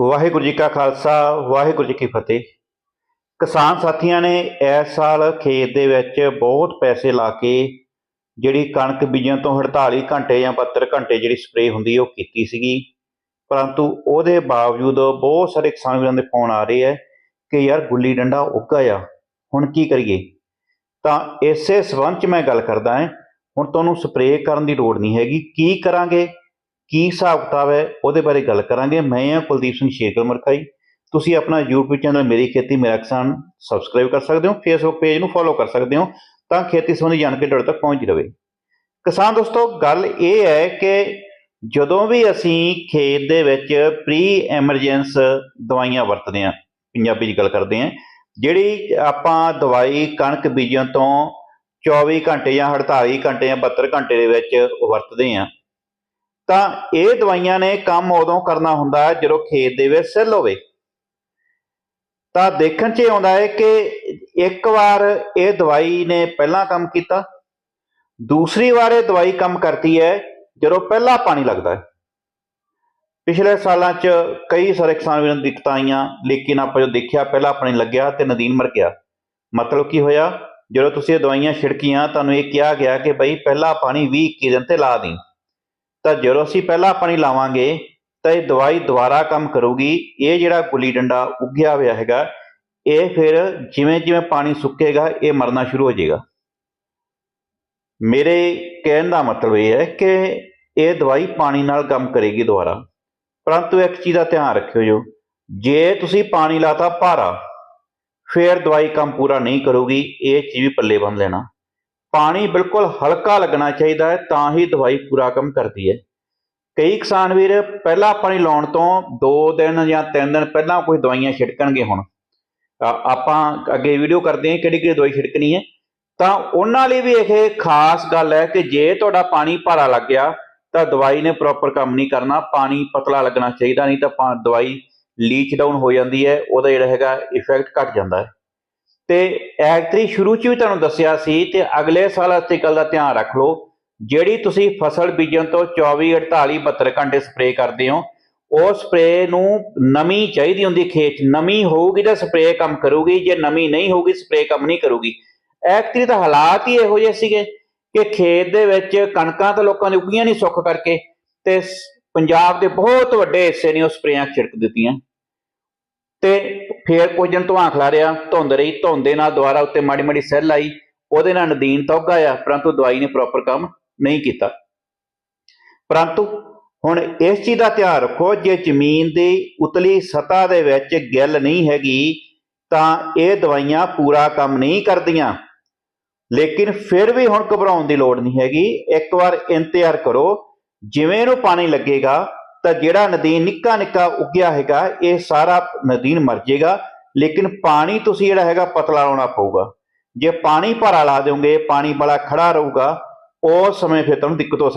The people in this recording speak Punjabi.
ਵਾਹਿਗੁਰੂ ਜੀ ਕਾ ਖਾਲਸਾ, ਵਾਹਿਗੁਰੂ ਜੀ ਕੀ ਫਤਿਹ। ਕਿਸਾਨ ਸਾਥੀਆਂ ਨੇ ਇਸ ਸਾਲ ਖੇਤ ਦੇ ਵਿੱਚ ਬਹੁਤ ਪੈਸੇ ਲਾ ਕੇ ਜਿਹੜੀ ਕਣਕ ਬੀਜਣ ਤੋਂ 48 ਘੰਟੇ ਜਾਂ 72 ਘੰਟੇ ਜਿਹੜੀ ਸਪਰੇਅ ਹੁੰਦੀ ਉਹ ਕੀਤੀ ਸੀਗੀ। ਪਰੰਤੂ ਉਹਦੇ ਬਾਵਜੂਦ ਬਹੁਤ ਸਾਰੇ ਕਿਸਾਨ ਵੀਰਾਂ ਦੇ ਫੋਨ ਆ ਰਹੇ ਹੈ ਕਿ ਯਾਰ ਗੁੱਲੀ ਡੰਡਾ ਉੱਗਾ ਆ, ਹੁਣ ਕੀ ਕਰੀਏ? ਤਾਂ ਇਸੇ ਸਬੰਧ ਚ ਮੈਂ ਗੱਲ ਕਰਦਾ ਹਾਂ। ਹੁਣ ਤੁਹਾਨੂੰ ਸਪਰੇਅ ਕਰਨ ਦੀ ਲੋੜ ਨਹੀਂ ਹੈਗੀ। ਕੀ ਕਰਾਂਗੇ? ਕੀ ਹਿਸਾਬ ਕਿਤਾਬ ਹੈ, ਉਹਦੇ ਬਾਰੇ ਗੱਲ ਕਰਾਂਗੇ। ਮੈਂ ਹਾਂ ਕੁਲਦੀਪ ਸਿੰਘ ਸ਼ੇਖਰ ਮਰਕਾਈ ਤੁਸੀਂ ਆਪਣਾ YouTube ਚੈਨਲ ਮੇਰੀ ਖੇਤੀ ਮੇਰਾ ਕਿਸਾਨ ਸਬਸਕ੍ਰਾਈਬ ਕਰ ਸਕਦੇ ਹੋ, Facebook ਪੇਜ ਨੂੰ ਫੋਲੋ ਕਰ ਸਕਦੇ ਹੋ ਤਾਂ ਖੇਤੀ ਸੰਬੰਧੀ ਜਾਣਕਾਰੀ ਤੁਹਾਡੇ ਤੱਕ ਪਹੁੰਚ ਰਹੇ। ਕਿਸਾਨ ਦੋਸਤੋ, ਗੱਲ ਇਹ ਹੈ ਕਿ ਜਦੋਂ ਵੀ ਅਸੀਂ ਖੇਤ ਦੇ ਵਿੱਚ ਪ੍ਰੀ ਐਮਰਜੈਂਸ ਦਵਾਈਆਂ ਵਰਤਦੇ ਹਾਂ, ਪੰਜਾਬੀ 'ਚ ਗੱਲ ਕਰਦੇ ਹਾਂ, ਜਿਹੜੀ ਆਪਾਂ ਦਵਾਈ ਕਣਕ ਬੀਜਣ ਤੋਂ 24 ਘੰਟੇ ਜਾਂ 48 ਘੰਟੇ ਜਾਂ 72 ਘੰਟੇ ਦੇ ਵਿੱਚ ਵਰਤਦੇ ਹਾਂ ਤਾਂ ਇਹ ਦਵਾਈਆਂ ਨੇ ਕੰਮ ਉਦੋਂ ਕਰਨਾ ਹੁੰਦਾ ਹੈ ਜਦੋਂ ਖੇਤ ਦੇ ਵਿੱਚ ਸਿੱਲ ਹੋਵੇ। ਤਾਂ ਦੇਖਣ 'ਚ ਇਹ ਆਉਂਦਾ ਹੈ ਕਿ ਇੱਕ ਵਾਰ ਇਹ ਦਵਾਈ ਨੇ ਪਹਿਲਾਂ ਕੰਮ ਕੀਤਾ, ਦੂਸਰੀ ਵਾਰ ਇਹ ਦਵਾਈ ਕੰਮ ਕਰਦੀ ਹੈ ਜਦੋਂ ਪਹਿਲਾ ਪਾਣੀ ਲੱਗਦਾ ਹੈ। ਪਿਛਲੇ ਸਾਲਾਂ 'ਚ ਕਈ ਸਾਰੇ ਕਿਸਾਨ ਵੀਰਾਂ ਨੂੰ ਦਿੱਕਤਾਂ ਆਈਆਂ, ਲੇਕਿਨ ਆਪਾਂ ਜੋ ਦੇਖਿਆ ਪਹਿਲਾ ਪਾਣੀ ਲੱਗਿਆ ਤੇ ਨਦੀਨ ਮਰ ਗਿਆ। ਮਤਲਬ ਕੀ ਹੋਇਆ? ਜਦੋਂ ਤੁਸੀਂ ਇਹ ਦਵਾਈਆਂ ਛਿੜਕੀਆਂ, ਤੁਹਾਨੂੰ ਇਹ ਕਿਹਾ ਗਿਆ ਕਿ ਬਈ ਪਹਿਲਾ ਪਾਣੀ 20 21 ਦਿਨ ਤੇ ਲਾ ਦੀ ਤਾਂ ਜਦੋਂ ਅਸੀਂ ਪਹਿਲਾਂ ਪਾਣੀ ਲਾਵਾਂਗੇ, ਤਾਂ ਇਹ ਦਵਾਈ ਦੁਬਾਰਾ ਕੰਮ ਕਰੂਗੀ। ਇਹ ਜਿਹੜਾ ਗੁੱਲੀ ਡੰਡਾ ਉੱਗਿਆ ਹੋਇਆ ਹੈਗਾ, ਇਹ ਫਿਰ ਜਿਵੇਂ ਜਿਵੇਂ ਪਾਣੀ ਸੁੱਕੇਗਾ, ਇਹ ਮਰਨਾ ਸ਼ੁਰੂ ਹੋ ਜਾਏਗਾ। ਮੇਰੇ ਕਹਿਣ ਦਾ ਮਤਲਬ ਇਹ ਹੈ ਕਿ ਇਹ ਦਵਾਈ ਪਾਣੀ ਨਾਲ ਕੰਮ ਕਰੇਗੀ ਦੁਬਾਰਾ। ਪਰੰਤੂ ਇੱਕ ਚੀਜ਼ ਦਾ ਧਿਆਨ ਰੱਖਿਓ ਜੋ, ਜੇ ਤੁਸੀਂ ਪਾਣੀ ਲਾਤਾ ਭਾਰਾ, ਫਿਰ ਦਵਾਈ ਕੰਮ ਪੂਰਾ ਨਹੀਂ ਕਰੂਗੀ, ਇਹ ਚੀਜ਼ ਵੀ ਪੱਲੇ ਬੰਨ ਲੈਣਾ। ਪਾਣੀ ਬਿਲਕੁਲ ਹਲਕਾ ਲੱਗਣਾ ਚਾਹੀਦਾ ਹੈ, ਤਾਂ ਹੀ ਦਵਾਈ ਪੂਰਾ ਕੰਮ ਕਰਦੀ ਹੈ। ਕਈ ਕਿਸਾਨ ਵੀਰ ਪਹਿਲਾਂ ਪਾਣੀ ਲਾਉਣ ਤੋਂ 2 ਦਿਨ ਜਾਂ 3 ਦਿਨ ਪਹਿਲਾਂ ਕੋਈ ਦਵਾਈਆਂ ਛਿੜਕਣਗੇ ਹੁਣ। ਆਪਾਂ ਅੱਗੇ ਵੀਡੀਓ ਕਰਦੇ ਹਾਂ ਕਿਹੜੀ ਕਿਹੜੀ ਦਵਾਈ ਛਿੜਕਣੀ ਹੈ। ਤਾਂ ਉਹਨਾਂ ਲਈ ਵੀ ਇਹ ਖਾਸ ਗੱਲ ਹੈ ਕਿ ਜੇ ਤੁਹਾਡਾ ਪਾਣੀ ਭਾਰਾ ਲੱਗ ਗਿਆ, ਤਾਂ ਦਵਾਈ ਨੇ ਪ੍ਰੋਪਰ ਕੰਮ ਨਹੀਂ ਕਰਨਾ, ਪਾਣੀ ਪਤਲਾ ਲੱਗਣਾ ਚਾਹੀਦਾ, ਨਹੀਂ ਤਾਂ ਪਾ- ਦਵਾਈ ਲੀਚ ਡਾਊਨ ਹੋ ਜਾਂਦੀ ਹੈ, ਉਹਦਾ ਜਿਹੜਾ ਹੈਗਾ ਇਫੈਕਟ ਘਟ ਜਾਂਦਾ ਹੈ। ਤੇ ਐਕਟਰੀ ਸ਼ੁਰੂ ਚ ਵੀ ਤੁਹਾਨੂੰ ਦੱਸਿਆ ਸੀ ਤੇ ਅਗਲੇ ਸਾਲ ਇਸ ਗੱਲ ਦਾ ਧਿਆਨ ਰੱਖ ਲਓ, ਜਿਹੜੀ ਤੁਸੀਂ ਫਸਲ ਬੀਜਣ ਤੋਂ 24 48 72 ਘੰਟੇ ਸਪਰੇਅ ਕਰਦੇ ਹੋ, ਉਹ ਸਪਰੇਅ ਨੂੰ ਨਮੀ ਚਾਹੀਦੀ ਹੁੰਦੀ ਖੇਤ 'ਚ। ਨਮੀ ਹੋਊਗੀ ਤਾਂ ਸਪਰੇਅ ਕੰਮ ਕਰੂਗੀ, ਜੇ ਨਮੀ ਨਹੀਂ ਹੋਊਗੀ ਸਪਰੇਅ ਕੰਮ ਨਹੀਂ ਕਰੂਗੀ। ਐਕਚੁਅਲੀ ਤਾਂ ਹਾਲਾਤ ਹੀ ਇਹੋ ਜਿਹੇ ਸੀਗੇ ਕਿ ਖੇਤ ਦੇ ਵਿੱਚ ਕਣਕਾਂ ਤਾਂ ਲੋਕਾਂ ਦੀ ਉੱਗੀਆਂ ਨਹੀਂ ਸੁੱਕ ਕਰਕੇ ਤੇ ਪੰਜਾਬ ਦੇ ਬਹੁਤ ਵੱਡੇ ਹਿੱਸੇ ਨੇ ਉਹ ਸਪਰੇਆਂ ਛਿੜਕ ਦਿੱਤੀਆਂ। ਤੇ ਫੇਰ ਕੁਝ ਦਿਨ ਧੁਆਂ ਖਲਾ ਰਿਆ ਧੁੰਦ ਰਹੀ, ਧੁੰਦ ਦੇ ਨਾਲ ਦੁਬਾਰਾ ਉੱਤੇ ਮਾੜੀ ਮਾੜੀ ਸੈੱਲ ਆਈ ਉਹਦੇ ਨਾਲ ਨਦੀਨ ਤਾਂ ਉੱਗਾ ਆ ਪਰੰਤੂ ਦਵਾਈ ਨੇ ਪ੍ਰੋਪਰ ਕੰਮ ਨਹੀਂ ਕੀਤਾ। ਪਰੰਤੂ ਹੁਣ ਇਸ ਚੀਜ਼ ਦਾ ਧਿਆਨ ਰੱਖੋ, ਜੇ ਜ਼ਮੀਨ ਦੀ ਉਤਲੀ ਸਤ੍ਹਾ ਦੇ ਵਿੱਚ ਗਿੱਲ ਨਹੀਂ ਹੈਗੀ, ਤਾਂ ਇਹ ਦਵਾਈਆਂ ਪੂਰਾ ਕੰਮ ਨਹੀਂ ਕਰਦੀਆਂ। ਲੇਕਿਨ ਫਿਰ ਵੀ ਹੁਣ ਘਬਰਾਉਣ ਦੀ ਲੋੜ ਨਹੀਂ ਹੈਗੀ। ਇੱਕ ਵਾਰ ਇੰਤਜ਼ਾਰ ਕਰੋ, ਜਿਵੇਂ ਨੂੰ ਪਾਣੀ ਲੱਗੇਗਾ ਤਾਂ ਜਿਹੜਾ ਨਦੀਨ ਨਿੱਕਾ ਨਿੱਕਾ ਉੱਗਿਆ ਹੈਗਾ, ਇਹ ਸਾਰਾ ਨਦੀਨ ਮਰ ਜਾਏਗਾ ਲੇਕਿਨ ਪਾਣੀ ਤੁਸੀਂ ਜਿਹੜਾ ਹੈਗਾ ਪਤਲਾ ਲਾਉਣਾ ਪਊਗਾ। ਜੇ ਪਾਣੀ ਭਾਰਾ ਲਾ ਦਿਓਗੇ, ਪਾਣੀ ਬੜਾ ਖੜਾ ਰਹੂਗਾ, ਉਸ ਸਮੇਂ ਫਿਰ ਤੁਹਾਨੂੰ ਦਿੱਕਤ ਹੋ ਸਕਦੀ